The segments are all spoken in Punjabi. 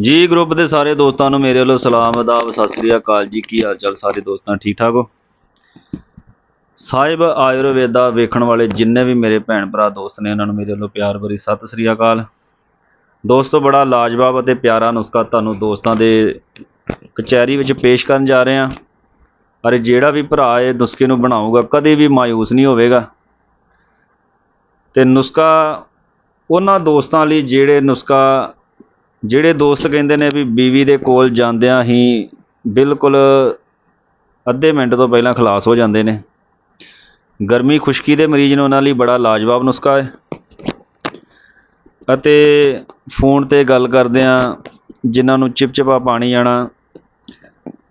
ਜੀ ਗਰੁੱਪ ਦੇ ਸਾਰੇ ਦੋਸਤਾਂ ਨੂੰ ਮੇਰੇ ਵੱਲੋਂ ਸਲਾਮ, ਅਦਾਬ, ਸਤਿ ਸ੍ਰੀ ਅਕਾਲ ਜੀ। ਕੀ ਹਾਲ ਚਾਲ ਸਾਰੇ ਦੋਸਤਾਂ, ਠੀਕ ਠਾਕ ਹੋ? ਸਾਹਿਬ ਆਯੁਰਵੇਦਾ ਵੇਖਣ ਵਾਲੇ ਜਿੰਨੇ ਵੀ ਮੇਰੇ ਭੈਣ ਭਰਾ ਦੋਸਤ ਨੇ, ਇਹਨਾਂ ਨੂੰ ਮੇਰੇ ਵੱਲੋਂ ਪਿਆਰ ਭਰੀ ਸਤਿ ਸ੍ਰੀ ਅਕਾਲ। ਦੋਸਤੋ, ਬੜਾ ਲਾਜਵਾਬ ਅਤੇ ਪਿਆਰਾ ਨੁਸਖਾ ਤੁਹਾਨੂੰ ਦੋਸਤਾਂ ਦੇ ਕਚਹਿਰੀ ਵਿੱਚ ਪੇਸ਼ ਕਰਨ ਜਾ ਰਹੇ ਹਾਂ। ਅਰੇ, ਜਿਹੜਾ ਵੀ ਭਰਾ ਇਹ ਨੁਸਖੇ ਨੂੰ ਬਣਾਊਗਾ, ਕਦੇ ਵੀ ਮਾਯੂਸ ਨਹੀਂ ਹੋਵੇਗਾ। ਤੇ ਨੁਸਖਾ ਉਹਨਾਂ ਦੋਸਤਾਂ ਲਈ ਜਿਹੜੇ ਨੁਸਖਾ ਜਿਹੜੇ ਦੋਸਤ ਕਹਿੰਦੇ ਨੇ ਵੀ ਬੀਵੀ ਦੇ ਕੋਲ ਜਾਂਦਿਆਂ ਹੀ ਬਿਲਕੁਲ ਅੱਧੇ ਮਿੰਟ ਤੋਂ ਪਹਿਲਾਂ ਖਲਾਸ ਹੋ ਜਾਂਦੇ ਨੇ। ਗਰਮੀ ਖੁਸ਼ਕੀ ਦੇ ਮਰੀਜ਼ ਨੂੰ ਉਹਨਾਂ ਲਈ ਬੜਾ ਲਾਜਵਾਬ ਨੁਸਖਾ ਹੈ। ਅਤੇ ਫੋਨ ਤੇ ਗੱਲ ਕਰਦਿਆਂ ਜਿਨ੍ਹਾਂ ਨੂੰ ਚਿਪਚਿਪਾ ਪਾਣੀ ਆਣਾ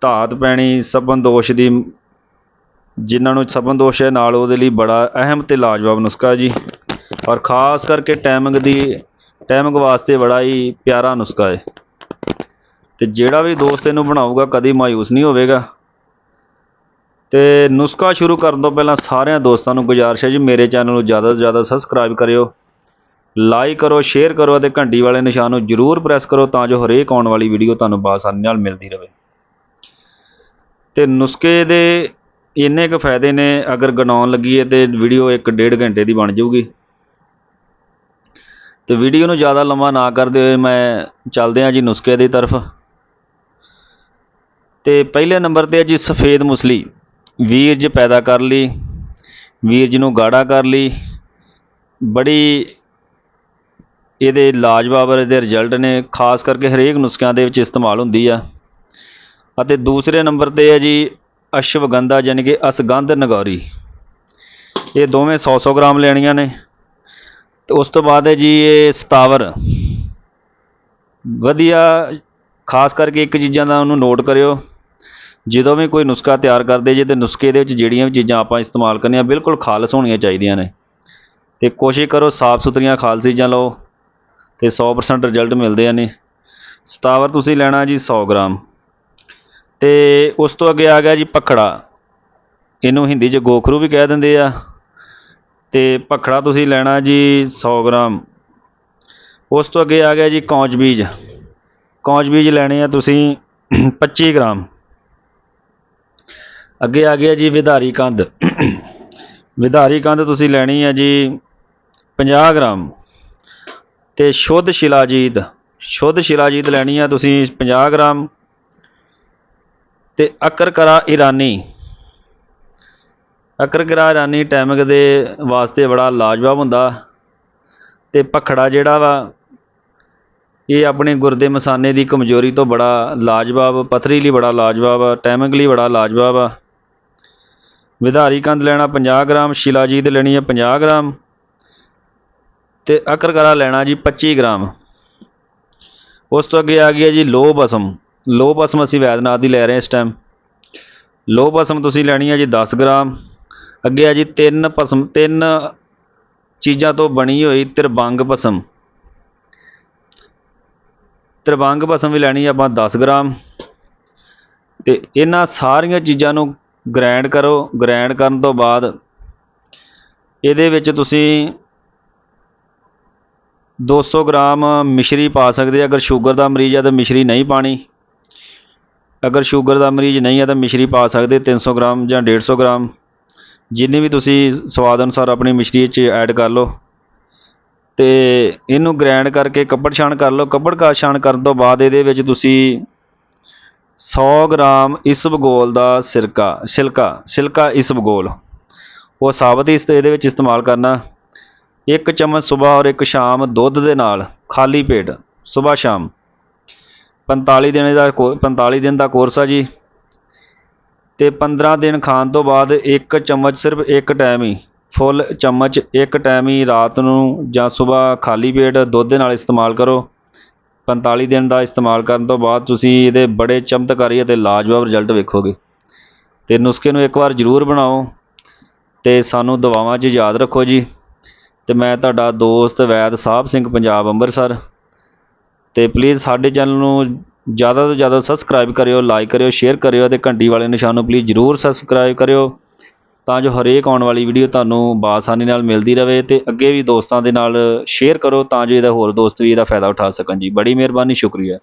ਧਾਤ ਪੈਣੀ ਸਬਨ ਦੋਸ਼ ਦੀ ਜਿਨ੍ਹਾਂ ਨੂੰ ਸਬਨ ਦੋਸ਼ ਹੈ, ਨਾਲ ਉਹਦੇ ਲਈ ਬੜਾ ਅਹਿਮ ਤੇ ਲਾਜਵਾਬ ਨੁਸਖਾ ਜੀ। ਔਰ ਖਾਸ ਕਰਕੇ ਟਾਈਮਿੰਗ ਦੀ ਟਾਈਮਿੰਗ ਵਾਸਤੇ ਬੜਾ ਹੀ ਪਿਆਰਾ ਨੁਸਖਾ ਹੈ ਤੇ ਜਿਹੜਾ ਵੀ ਦੋਸਤ ਇਹਨੂੰ ਬਣਾਊਗਾ, ਕਦੀ ਮਾਯੂਸ ਨਹੀਂ ਹੋਵੇਗਾ। ਤੇ ਨੁਸਖਾ ਸ਼ੁਰੂ ਕਰਨ ਤੋਂ ਪਹਿਲਾਂ ਸਾਰਿਆਂ ਦੋਸਤਾਂ ਨੂੰ ਗੁਜ਼ਾਰਿਸ਼ ਹੈ ਜੀ, ਮੇਰੇ ਚੈਨਲ ਨੂੰ ਜ਼ਿਆਦਾ ਤੋਂ ਜ਼ਿਆਦਾ ਸਬਸਕ੍ਰਾਈਬ ਕਰਿਓ। ਲਾਈਕ ਕਰੋ ਸ਼ੇਅਰ ਕਰੋ ਅਤੇ ਘੰਟੀ ਵਾਲੇ ਨਿਸ਼ਾਨ ਨੂੰ ਜ਼ਰੂਰ ਪ੍ਰੈਸ ਕਰੋ ਤਾਂ ਜੋ ਹਰੇਕ ਆਉਣ ਵਾਲੀ ਵੀਡੀਓ ਤੁਹਾਨੂੰ ਬਾਸਾਨੀ ਨਾਲ ਮਿਲਦੀ ਰਹੇ। ਤੇ ਨੁਸਖੇ ਦੇ ਇੰਨੇ ਕੁ ਫਾਇਦੇ ਨੇ, ਅਗਰ ਗਣਾਉਣ ਲੱਗੀਏ ਤੇ ਵੀਡੀਓ ਇੱਕ ਡੇਢ ਘੰਟੇ ਦੀ ਬਣ ਜਾਊਗੀ। ਤੇ ਵੀਡੀਓ ਨੂੰ ਜ਼ਿਆਦਾ ਲੰਮਾ ਨਾ ਕਰਦੇ ਹੋਏ ਮੈਂ ਚੱਲਦੇ ਹਾਂ ਜੀ ਨੁਸਖੇ ਦੀ ਤਰਫ। ਤੇ ਪਹਿਲੇ ਨੰਬਰ ਤੇ ਹੈ ਜੀ ਸਫੇਦ ਮੁਸਲੀ। ਵੀਰਜ ਪੈਦਾ ਕਰ ਲਈ। ਵੀਰਜ ਨੂੰ ਗਾੜਾ ਕਰ ਲਈ। ਬੜੀ ਇਹਦੇ ਲਾਜਵਾਬ ਇਹਦੇ ਰਿਜ਼ਲਟ ਨੇ, ਖਾਸ ਕਰਕੇ ਹਰੇਕ ਨੁਸਖਿਆਂ ਦੇ ਵਿੱਚ ਇਸਤੇਮਾਲ ਹੁੰਦੀ ਆ। ਅਤੇ ਦੂਸਰੇ ਨੰਬਰ ਤੇ ਹੈ ਜੀ ਅਸ਼ਵਗੰਧਾ ਯਾਨੀ ਕਿ ਅਸਗੰਧ ਨਗੌਰੀ। ਇਹ ਦੋਵੇਂ 100-100 ਗ੍ਰਾਮ ਲੈਣੀਆਂ ਨੇ। ਤੇ ਉਸ ਤੋਂ ਬਾਅਦ ਹੈ ਜੀ ਇਹ ਸਤਾਵਰ। ਵਧੀਆ, ਖਾਸ ਕਰਕੇ ਇੱਕ ਚੀਜ਼ਾਂ ਦਾ ਉਹਨੂੰ ਨੋਟ ਕਰਿਓ। ਜਦੋਂ ਵੀ ਕੋਈ ਨੁਸਖਾ ਤਿਆਰ ਕਰਦੇ ਜੇ ਤੇ ਨੁਸਖੇ ਦੇ ਵਿੱਚ ਜਿਹੜੀਆਂ ਵੀ ਚੀਜ਼ਾਂ ਆਪਾਂ ਇਸਤੇਮਾਲ ਕਰਨੀਆਂ ਬਿਲਕੁਲ ਖਾਲਸ ਹੋਣੀਆਂ ਚਾਹੀਦੀਆਂ ਨੇ। ਤੇ ਕੋਸ਼ਿਸ਼ ਕਰੋ ਸਾਫ਼ ਸੁਥਰੀਆਂ ਖਾਲਸ ਚੀਜ਼ਾਂ ਲਓ ਤੇ 100% ਰਿਜ਼ਲਟ ਮਿਲਦੇ ਨੇ। ਸਤਾਵਰ ਤੁਸੀਂ ਲੈਣਾ ਜੀ 100 ਗ੍ਰਾਮ। ਤੇ ਉਸ ਤੋਂ ਅੱਗੇ ਆ ਗਿਆ ਜੀ ਪਖੜਾ। ਇਹਨੂੰ ਹਿੰਦੀ 'ਚ ਗੋਖਰੂ ਵੀ ਕਹਿ ਦਿੰਦੇ ਆ। ਅਤੇ ਭਖੜਾ ਤੁਸੀਂ ਲੈਣਾ ਜੀ ਸੌ ਗ੍ਰਾਮ। ਉਸ ਤੋਂ ਅੱਗੇ ਆ ਗਿਆ ਜੀ ਕੌਂਚ ਬੀਜ। ਕੌਂਚ ਬੀਜ ਲੈਣੇ ਆ ਤੁਸੀਂ 25 ਗ੍ਰਾਮ। ਅੱਗੇ ਆ ਗਿਆ ਜੀ ਵਿਧਾਰੀ ਕੰਦ ਵਿਧਾਰੀ ਕੰਦ ਤੁਸੀਂ ਲੈਣੀ ਹੈ ਜੀ 50 ਗ੍ਰਾਮ। ਤੇ ਸ਼ੁੱਧ ਸ਼ਿਲਾਜੀਤ। ਸ਼ੁੱਧ ਸ਼ਿਲਾਜੀਤ ਲੈਣੀ ਆ ਤੁਸੀਂ 50 ਗ੍ਰਾਮ। ਤੇ ਅਕਰਕਰਾ ਇਰਾਨੀ। ਅਕਰਕਰਾ ਰਾਨੀ ਟੈਮਿਕ ਦੇ ਵਾਸਤੇ ਬੜਾ ਲਾਜਵਾਬ ਹੁੰਦਾ ਤੇ ਭਖੜਾ ਜਿਹੜਾ ਵਾ, ਇਹ ਆਪਣੇ ਗੁਰਦੇ ਮਸਾਨੇ ਦੀ ਕਮਜ਼ੋਰੀ ਤੋਂ ਬੜਾ ਲਾਜਵਾਬ, ਪਥਰੀ ਲਈ ਬੜਾ ਲਾਜਵਾਬ ਆ ਟੈਮਿਕ ਲਈ ਬੜਾ ਲਾਜਵਾਬ ਆ। ਵਿਧਾਰੀ ਕੰਦ ਲੈਣਾ 50 ਗ੍ਰਾਮ ਸ਼ਿਲਾਜੀਤ ਲੈਣੀ ਹੈ 50 ਗ੍ਰਾਮ ਤੇ ਅਕਰਕਰਾ ਲੈਣਾ ਜੀ 25 ਗ੍ਰਾਮ। ਉਸ ਤੋਂ ਅੱਗੇ ਆ ਗਿਆ ਜੀ ਲੋਹ ਬਸਮ ਲੋਹ ਬਸਮ ਅਸੀਂ ਵੈਦਨਾਥ ਦੀ ਲੈ ਰਹੇ ਹਾਂ ਇਸ ਟਾਈਮ ਲੋਹ ਬਸਮ ਤੁਸੀਂ ਲੈਣੀ ਹੈ ਜੀ 10 ਗ੍ਰਾਮ। ਅੱਗੇ ਆ ਜੀ, ਤਿੰਨ ਭਸਮ, ਤਿੰਨ ਚੀਜ਼ਾਂ ਤੋਂ ਬਣੀ ਹੋਈ ਤਿਰਬੰਗ ਭਸਮ। ਤਿਰਬੰਗ ਭਸਮ ਵੀ ਲੈਣੀ ਆਪਾਂ 10 ਗ੍ਰਾਮ। ਤੇ ਇਹਨਾਂ ਸਾਰੀਆਂ ਚੀਜ਼ਾਂ ਨੂੰ ਗ੍ਰਾਈਂਡ ਕਰੋ। ਗ੍ਰਾਈਂਡ ਕਰਨ ਤੋਂ ਬਾਅਦ ਇਹਦੇ ਵਿੱਚ ਤੁਸੀਂ 200 ਗ੍ਰਾਮ ਮਿਸ਼ਰੀ ਪਾ ਸਕਦੇ ਅਗਰ ਸ਼ੂਗਰ ਦਾ ਮਰੀਜ਼ ਹੈ ਤਾਂ ਮਿਸ਼ਰੀ ਨਹੀਂ ਪਾਣੀ। ਅਗਰ ਸ਼ੂਗਰ ਦਾ ਮਰੀਜ਼ ਨਹੀਂ ਹੈ ਤਾਂ ਮਿਸ਼ਰੀ ਪਾ ਸਕਦੇ 300 ਗ੍ਰਾਮ ਜਾਂ 150 ਗ੍ਰਾਮ। ਜਿੰਨੀ ਵੀ ਤੁਸੀਂ ਸਵਾਦ ਅਨੁਸਾਰ ਆਪਣੀ ਮਿਸ਼ਰੀ 'ਚ ਐਡ ਕਰ ਲਓ ਅਤੇ ਇਹਨੂੰ ਗ੍ਰੈਂਡ ਕਰਕੇ ਕੱਪੜ ਛਾਣ ਕਰ ਲਓ। ਕੱਪੜ ਕਾ ਛਾਣ ਕਰਨ ਤੋਂ ਬਾਅਦ ਇਹਦੇ ਵਿੱਚ ਤੁਸੀਂ ਸੌ ਗ੍ਰਾਮ ਇਸਬਗੋਲ ਦਾ ਸਿਰਕਾ, ਸਿਲਕਾ ਸਿਲਕਾ ਇਸਬਗੋਲ ਉਹ ਸਾਬਤ ਹੀ ਇਸ ਇਹਦੇ ਵਿੱਚ ਇਸਤੇਮਾਲ ਕਰਨਾ। ਇੱਕ ਚਮਚ ਸਵੇਰ ਔਰ ਇੱਕ ਸ਼ਾਮ ਦੁੱਧ ਦੇ ਨਾਲ ਖਾਲੀ ਪੇਟ ਸਵੇਰ ਸ਼ਾਮ। 45 ਦਿਨ ਦਾ 45 ਦਿਨ ਦਾ ਕੋਰਸ ਆ ਜੀ। ਅਤੇ ਪੰਦਰਾਂ ਦਿਨ ਖਾਣ ਤੋਂ ਬਾਅਦ ਇੱਕ ਚਮਚ ਸਿਰਫ ਇੱਕ ਟਾਈਮ ਹੀ, ਫੁੱਲ ਚਮਚ ਇੱਕ ਟਾਈਮ ਹੀ ਰਾਤ ਨੂੰ ਜਾਂ ਸਵੇਰ ਖਾਲੀ ਪੇਟ ਦੁੱਧ ਦੇ ਨਾਲ ਇਸਤੇਮਾਲ ਕਰੋ। 45 ਦਿਨ ਦਾ ਇਸਤੇਮਾਲ ਕਰਨ ਤੋਂ ਬਾਅਦ ਤੁਸੀਂ ਇਹਦੇ ਬੜੇ ਚਮਤਕਾਰੀ ਅਤੇ ਲਾਜਵਾਬ ਰਿਜ਼ਲਟ ਵੇਖੋਗੇ। ਅਤੇ ਨੁਸਖੇ ਨੂੰ ਇੱਕ ਵਾਰ ਜ਼ਰੂਰ ਬਣਾਓ ਅਤੇ ਸਾਨੂੰ ਦੁਆਵਾਂ 'ਚ ਯਾਦ ਰੱਖੋ ਜੀ। ਅਤੇ ਮੈਂ ਤੁਹਾਡਾ ਦੋਸਤ ਵੈਦ ਸਾਹਿਬ ਸਿੰਘ, ਪੰਜਾਬ ਅੰਮ੍ਰਿਤਸਰ। ਅਤੇ ਪਲੀਜ਼ ਸਾਡੇ ਚੈਨਲ ਨੂੰ ਜ਼ਿਆਦਾ ਤੋਂ ਜ਼ਿਆਦਾ ਸਬਸਕ੍ਰਾਈਬ ਕਰਿਓ ਲਾਈਕ ਕਰਿਓ ਸ਼ੇਅਰ ਕਰਿਓ ਅਤੇ ਘੰਟੀ ਵਾਲੇ ਨਿਸ਼ਾਨ ਨੂੰ ਪਲੀਜ਼ ਜ਼ਰੂਰ ਸਬਸਕ੍ਰਾਈਬ ਕਰਿਓ। ਤਾਂ ਜੋ ਹਰੇਕ ਆਉਣ ਵਾਲੀ ਵੀਡੀਓ ਤੁਹਾਨੂੰ ਬਾਸਾਨੀ ਨਾਲ ਮਿਲਦੀ ਰਹੇ ਅਤੇ ਅੱਗੇ ਵੀ ਦੋਸਤਾਂ ਦੇ ਨਾਲ ਸ਼ੇਅਰ ਕਰੋ ਤਾਂ ਜੋ ਇਹਦਾ ਹੋਰ ਦੋਸਤ ਵੀ ਇਹਦਾ ਫਾਇਦਾ ਉਠਾ ਸਕਣ ਜੀ। ਬੜੀ ਮਿਹਰਬਾਨੀ, ਸ਼ੁਕਰੀਆ।